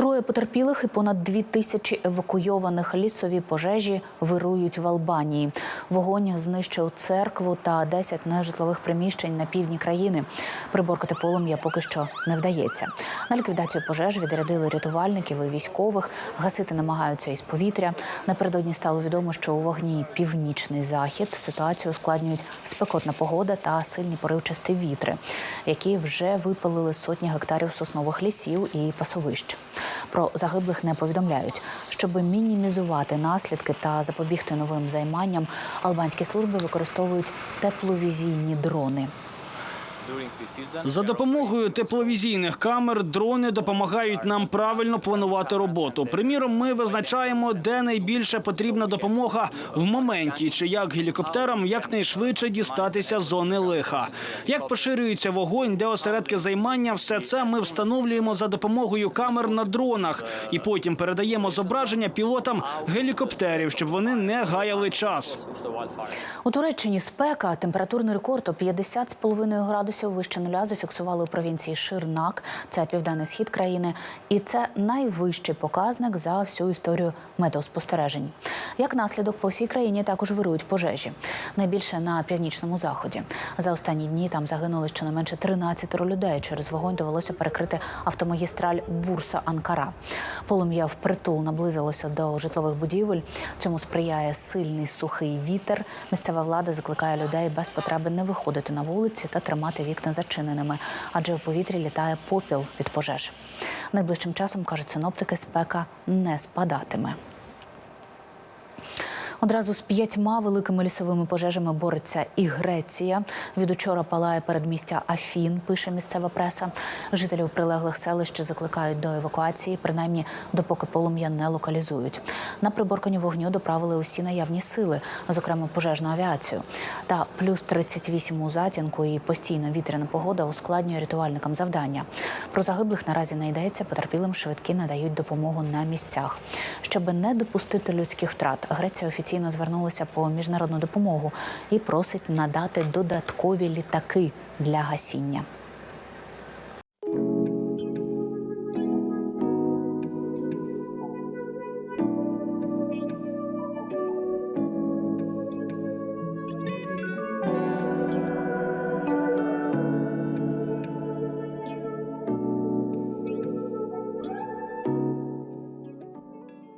Троє потерпілих і понад дві тисячі евакуйованих лісові пожежі вирують в Албанії. Вогонь знищив церкву та 10 нежитлових приміщень на півдні країни. Приборкати полум'я поки що не вдається. На ліквідацію пожеж відрядили рятувальників і військових. Гасити намагаються із повітря. Напередодні стало відомо, що у вогні північний захід. Ситуацію ускладнюють спекотна погода та сильні поривчасті вітри, які вже випалили сотні гектарів соснових лісів і пасовищ. Про загиблих не повідомляють. Щоб мінімізувати наслідки та запобігти новим займанням, албанські служби використовують тепловізійні дрони. За допомогою тепловізійних камер дрони допомагають нам правильно планувати роботу. Приміром, ми визначаємо, де найбільше потрібна допомога в моменті, чи як гелікоптерам якнайшвидше дістатися з зони лиха. Як поширюється вогонь, де осередки займання, все це ми встановлюємо за допомогою камер на дронах і потім передаємо зображення пілотам гелікоптерів, щоб вони не гаяли час. У Туреччині спека температурний рекорд у 50,5 градусів вище нуля зафіксували у провінції Ширнак, це південний схід країни, і це найвищий показник за всю історію метеоспостережень. Як наслідок по всій країні також вирують пожежі. Найбільше на північному заході. За останні дні там загинули щонайменше 13 людей. Через вогонь довелося перекрити автомагістраль Бурса Анкара. Полум'я впритул наблизилося до житлових будівель. Цьому сприяє сильний сухий вітер. Місцева влада закликає людей без потреби не виходити на вулиці та тримати вікна зачиненими, адже у повітрі літає попіл від пожеж. Найближчим часом кажуть синоптики, спека не спадатиме. Одразу з п'ятьма великими лісовими пожежами бореться і Греція. Від учора палає передмістя Афін, пише місцева преса. Жителів прилеглих селищ закликають до евакуації, принаймні допоки полум'я не локалізують. На приборкані вогню доправили усі наявні сили, зокрема пожежну авіацію. Та плюс 38 у затінку і постійна вітряна погода ускладнює рятувальникам завдання. Про загиблих наразі не йдеться, потерпілим швидкі надають допомогу на місцях. Щоб не допустити людських втрат, Греція офіційно звернулася по міжнародну допомогу і просить надати додаткові літаки для гасіння.